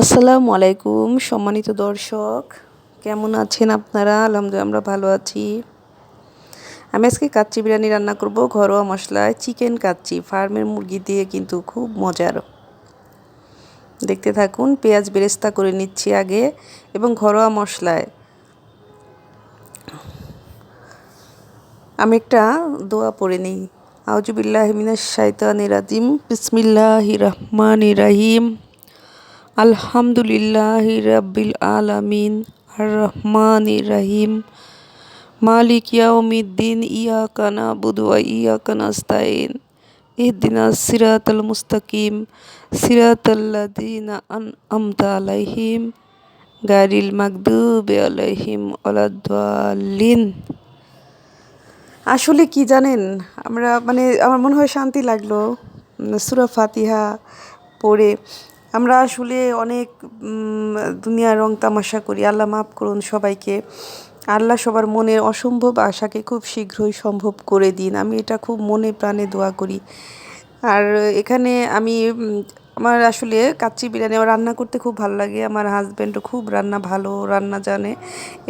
আসসালামু আলাইকুম, সম্মানিত দর্শক। কেমন আছেন আপনারা? আলহামদুলিল্লাহ, আমরা ভালো আছি। আমি আজকে কাচ্চি বিরিয়ানি রান্না করব, ঘরোয়া মশলায় চিকেন কাচ্চি। ফার্মের মুরগি দিয়ে কিন্তু খুব মজার। দেখতে থাকুন, পেঁয়াজ বেরেস্তা করে নিচ্ছি আগে এবং ঘরোয়া মশলায়। আমি একটা দোয়া পড়ে নিই। আউজুবিল্লাহ মিনাশ শাইতানির রাজিম। বিসমিল্লাহির রহমানির রহিম। আলহামদুলিল্লাহ রব্বিল আলামিন আর রহমান রহিম মালিক ইয়াউমিদ্দিন, ইয়াকা নাবুদু ওয়া ইয়াকা নাস্তাইন ইহদিনা সিরাতাল মুস্তাকিম সিরাতাল্লাযিনা আনআমতা আলাইহিম, গায়রিল মাগদুবি আলাইহিম ওয়ালাদ-দাল্লিন আসলে কি জানেন, আমরা মানে আমার মনে হয় শান্তি লাগল সুরা ফাতিহা পড়ে। আমরা আসলে অনেক দুনিয়া রং তামাশা করি। আল্লাহ মাফ করুন সবাইকে। আল্লাহ সবার মনের অসম্ভব আশাকে খুব শীঘ্রই সম্ভব করে দিন। আমি এটা খুব মনে প্রাণে দোয়া করি। আর এখানে আমি আমার আসলে কাচ্চি বিরিয়ানি আমার রান্না করতে খুব ভালো লাগে। আমার হাজব্যান্ডও খুব রান্না ভালো রান্না জানে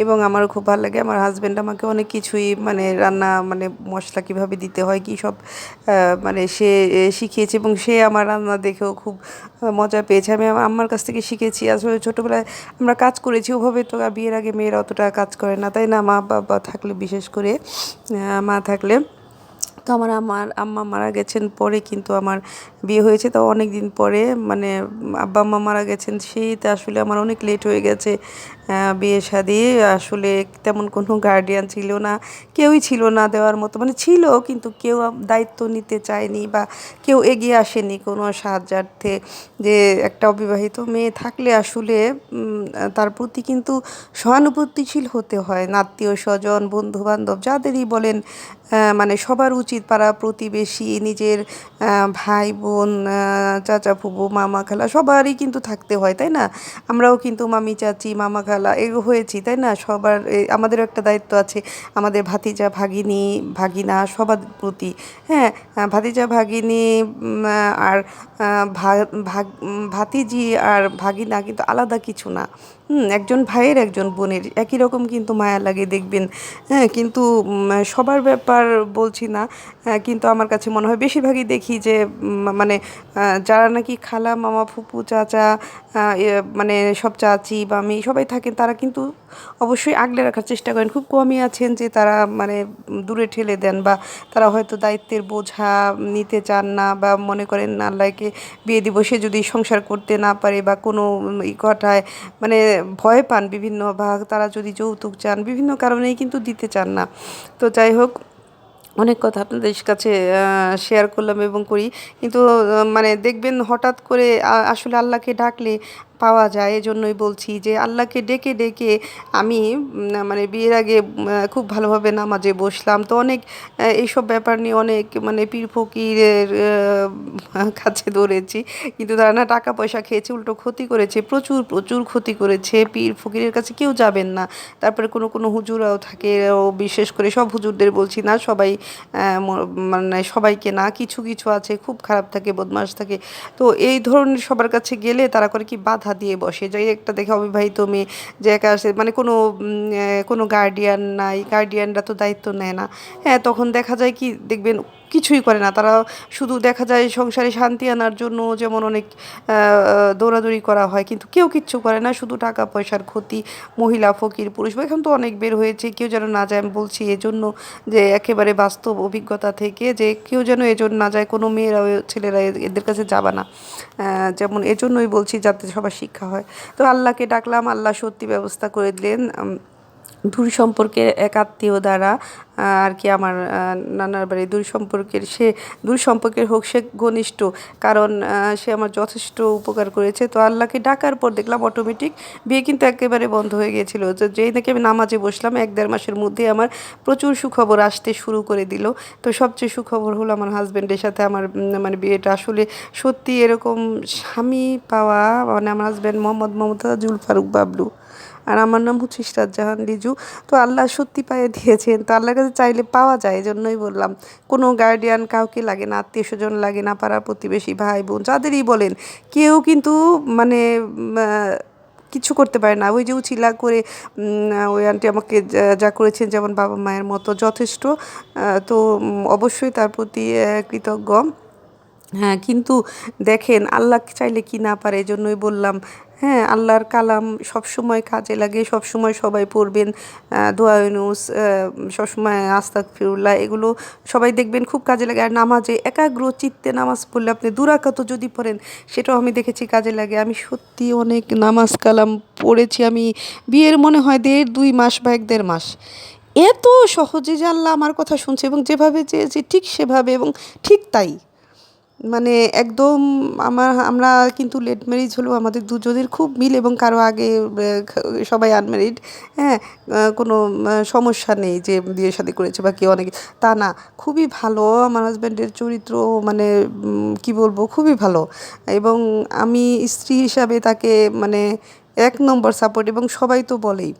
এবং আমারও খুব ভালো লাগে। আমার হাজব্যান্ড আমাকে অনেক কিছুই মানে রান্না মানে মশলা কীভাবে দিতে হয়, কী সব মানে সে শিখিয়েছে এবং সে আমার রান্না দেখেও খুব মজা পেয়েছে। আমি আমার কাছ থেকে শিখেছি। আসলে ছোটোবেলায় আমরা কাজ করেছি, ওভাবে তো বিয়ের আগে মেয়েরা অতটা কাজ করে না। তাই না? মা বাবা থাকলে বিশেষ করে মা থাকলে। তো আমার আমার আম্মা মারা গেছেন পরে কিন্তু আমার বিয়ে হয়েছে। তো অনেক দিন পরে মানে আব্বা, আম্মা মারা গেছেন, শীত আসলে আমার অনেক লেট হয়ে গেছে। বিয়ে শাদি আসলে তেমন কোনো গার্ডিয়ান ছিল না, কেউই ছিল না দেওয়ার মতো মানে ছিল কিন্তু কেউ দায়িত্ব নিতে চায়নি বা কেউ এগিয়ে আসেনি কোনো সাহায্যার্থে যে একটা অবিবাহিত মেয়ে থাকলে আসলে তার প্রতি কিন্তু সহানুভূতিশীল হতে হয়। নাত্মীয় স্বজন বন্ধু বান্ধব যাদেরই বলেন মানে সবার উচিত পাড়া প্রতিবেশী, নিজের ভাই বোন চাচা ফুবু, মামা খালা সবারই কিন্তু থাকতে হয়, তাই না? আমরাও কিন্তু মামি, চাচি, মামা খালা এগো হয়েছি, তাই না? সবার আমাদেরও একটা দায়িত্ব আছে। আমাদের ভাতিজা, ভাগিনী, ভাগিনা সবার প্রতি হ্যাঁ? ভাতিজা, ভাগিনী আর ভাতিজি আর ভাগিনা কিন্তু আলাদা কিছু না। একজন ভাইয়ের একজন বোনের, একই রকম কিন্তু মায়া লাগে দেখবেন। হ্যাঁ কিন্তু সবার ব্যাপার বলছি না কিন্তু আমার কাছে মনে হয় বেশিরভাগই দেখি যে মানে যারা নাকি খালা, মামা, ফুপু, চাচা মানে সব চাচি বা আমি সবাই থাকেন, তারা কিন্তু অবশ্যই আগলে রাখার চেষ্টা করেন। খুব কমই আছেন যে তারা মানে দূরে ঠেলে দেন বা তারা হয়তো দায়িত্বের বোঝা নিতে চান না বা মনে করেন আল্লাহকে বিয়ে দিব সে যদি সংসার করতে না পারে বা কোনো ই ঘটায় মানে ভয় পান বিভিন্ন ভাগ, তারা যদি যৌতুক চান, বিভিন্ন কারণেই কিন্তু দিতে চান না। তো যাই হোক, অনেক কথা আপনাদের কাছে শেয়ার করলাম এবং করি। কিন্তু মানে দেখবেন হঠাৎ করে আসলে আল্লাহকে ডাকলে পাওয়া যায়, এজন্যই বলছি যে আল্লাহকে ডেকে ডেকে আমি মানে বিয়ের আগে খুব ভালোভাবে নামাজে বসলাম। তো অনেক এইসব ব্যাপার নিয়ে অনেক মানে পীর ফকিরের কাছে দৌড়েছি কিন্তু তারা না টাকা পয়সা খেয়েছে, উল্টো ক্ষতি করেছে, প্রচুর প্রচুর ক্ষতি করেছে। পীর ফকিরের কাছে কেউ যাবেন না। তারপরে কোনো কোনো হুজুরাও থাকে, ও বিশেষ করে সব হুজুরদের বলছি না, সবাই মানে সবাইকে না, কিছু কিছু আছে, খুব খারাপ থাকে বদমাস থাকে। তো এই ধরনের সবার কাছে গেলে তারা করে কি বাধা দিয়ে বসে। যাই একটা দেখে অবিবাহিত মেয়ে যে একা আসে মানে কোনো কোনো গার্ডিয়ান নাই। গার্ডিয়ানরা তো দায়িত্ব নেয় না। হ্যাঁ তখন দেখা যায় কি, দেখবেন কিছুই করে না। তারা শুধু দেখা যায় সংসারে শান্তি আনার জন্য যেমন অনেক দৌড়াদৌড়ি করা হয়, কিন্তু কেউ কিচ্ছু করে না। শুধু টাকা পয়সার ক্ষতি, মহিলা, ফকির, পুরুষ এখন তো অনেক বের হয়েছে। কেউ যেন না যায়, আমি বলছি এজন্য যে একেবারে বাস্তব অভিজ্ঞতা থেকে যে কেউ যেন এজন্য না যায়, কোনো মেয়েরা ছেলেরা এদের কাছে যাবে না। যেমন এজন্যই বলছি যাতে সবার শিক্ষা হয়। তো আল্লাহকে ডাকলাম, আল্লাহ সত্যি ব্যবস্থা করে দিলেন। দূর সম্পর্কের এক আত্মীয় দ্বারা আর কি আমার নানার বাড়ি। দূর সম্পর্কের সে দূর সম্পর্কের হোক সে ঘনিষ্ঠ, কারণ সে আমার যথেষ্ট উপকার করেছে। তো আল্লাহকে ডাকার পর দেখলাম অটোমেটিক বিয়ে কিন্তু একেবারে বন্ধ হয়ে গিয়েছিল। তো যেই নাকি আমি নামাজে বসলাম, এক দেড় মাসের মধ্যে আমার প্রচুর সুখবর আসতে শুরু করে দিল। তো সবচেয়ে সুখবর হলো আমার হাজব্যান্ডের সাথে আমার মানে বিয়েটা আসলে সত্যি এরকম স্বামী পাওয়া মানে আমার হাজব্যান্ড মোহাম্মদ মমতা জুল ফারুক বাবলু। আর আমার নাম হচ্ছে ইশরাত জাহান রিজু। তো আল্লাহ সত্যি পায়ে দিয়েছেন। তো আল্লাহর কাছে চাইলে পাওয়া যায়, এজন্যই বললাম। কোনো গার্ডিয়ান কাউকে লাগে না আত্মীয় স্বজন লাগে না পাড়া প্রতিবেশী ভাই বোন যাদেরই বলেন। কেউ কিন্তু মানে কিছু করতে পারে না। ওই যে উচিলা করে ওই আন্টি আমাকে যা করেছেন, যেমন বাবা মায়ের মতো যথেষ্ট। তো অবশ্যই তার প্রতি কৃতজ্ঞ। হ্যাঁ কিন্তু দেখেন, আল্লাহ চাইলে কি না পারে এই জন্যই বললাম। হ্যাঁ আল্লাহর কালাম সবসময় কাজে লাগে সবসময় সবাই পড়বেন আহ, দোয়া ইউনুস সবসময় আস্তাক ফিরুল্লাহ এগুলো সবাই দেখবেন খুব কাজে লাগে। আর নামাজে একাগ্র চিত্তে নামাজ পড়লে আপনি দুরাকাত যদি পড়েন সেটাও আমি দেখেছি কাজে লাগে। আমি সত্যি অনেক নামাজ কালাম পড়েছি। আমি বিয়ের মনে হয় দেড় দুই মাস বা এক দেড় মাস। এত সহজে যে আল্লাহ আমার কথা শুনছে এবং যেভাবে চেয়েছি ঠিক সেভাবে এবং ঠিক তাই। মানে একদম আমার, আমরা কিন্তু লেট ম্যারেজ হলেও আমাদের দুজনের খুব মিল এবং কারও আগে সবাই আনম্যারিড হ্যাঁ কোনো সমস্যা নেই যে বিয়ে শাদী করেছে বা কেউ অনেকে। তা না, খুবই ভালো আমার হাজব্যান্ডের চরিত্র মানে কি বলব, খুবই ভালো। এবং আমি স্ত্রী হিসাবে তাকে মানে এক নম্বর সাপোর্ট এবং সবাই তো বলেই।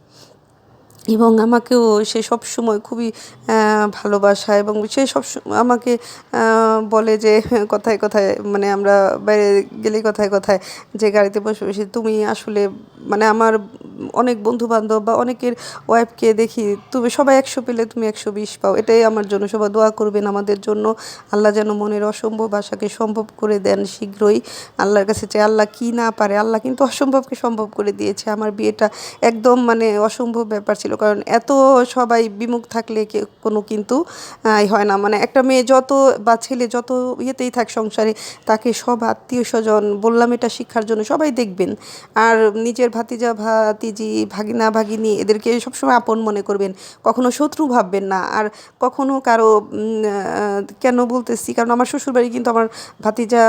এবং আমাকেও সে সব সময় খুবই ভালোবাসা এবং সে সব আমাকে বলে যে, কথায় কথায় মানে আমরা বাইরে গেলেই কথায় কথায় যে গাড়িতে বসে বসে, তুমি আসলে মানে আমার অনেক বন্ধু বান্ধব বা অনেকের ওয়াইফকে দেখি, তুমি সবাই একশো পেলে তুমি একশো বিশ পাও। এটাই আমার জন্য সবাই দোয়া করবেন আমাদের জন্য। আল্লাহ যেন মনের অসম্ভব আশাকে সম্ভব করে দেন শীঘ্রই। আল্লাহর কাছে চাই, আল্লাহ কি না পারে, আল্লাহ কিন্তু অসম্ভবকে সম্ভব করে দিয়েছে। আমার বিয়েটা একদম মানে অসম্ভব ব্যাপার ছিল। কারণ এত সবাই বিমুখ থাকলে কোনো কিন্তু হয় না। মানে একটা মেয়ে যত বা ছেলে যত ইয়েতেই থাক সংসারে তাকে সব আত্মীয় স্বজন বললাম এটা শিক্ষার জন্য সবাই দেখবেন। আর নিজের ভাতিজা ভাতিজি ভাগিনা ভাগিনী এদেরকে সবসময় আপন মনে করবেন। কখনো শত্রু ভাববেন না। আর কখনো কারও কেন বলতেছি? কারণ আমার শ্বশুরবাড়ি কিন্তু আমার ভাতিজা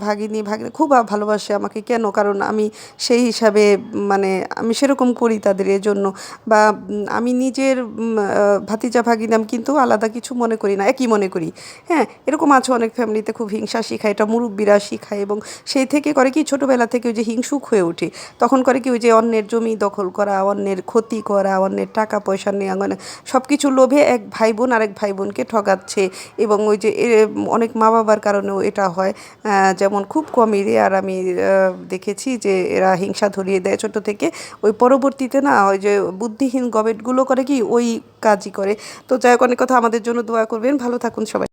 ভাগিনী ভাগিনী খুব ভালোবাসে আমাকে। কেন? কারণ আমি সেই হিসাবে মানে আমি সেরকম করি তাদের এজন্য। বা উম, আমি নিজের ভাতিজা ভাগিনাম কিন্তু আলাদা কিছু মনে করি না, একই মনে করি। হ্যাঁ এরকম আছে অনেক ফ্যামিলিতে খুব হিংসা শিখায়, এটা মুরব্বীরা শিখায় এবং সেই থেকে করে কি ছোটোবেলা থেকে ওই যে হিংসুক হয়ে ওঠে তখন করে কি ওই যে অন্যের জমি দখল করা, অন্যের ক্ষতি করা, অন্যের টাকা পয়সা নেওয়া মানে সব কিছু লোভে এক ভাই বোন আরেক ভাই বোনকে ঠগাচ্ছে এবং ওই যে অনেক মা বাবার কারণেও এটা হয়। যেমন খুব কমই আর আমি দেখেছি যে এরা হিংসা ধরিয়ে দেয় ছোটো থেকে। ওই পরবর্তীতে না, ওই যে বুদ্ধিহীন গবেটগুলো করে কি ওই কাজই করে। তো যাই হোক, অনেক কথা আমাদের জন্য দোয়া করবেন। ভালো থাকুন সবাই।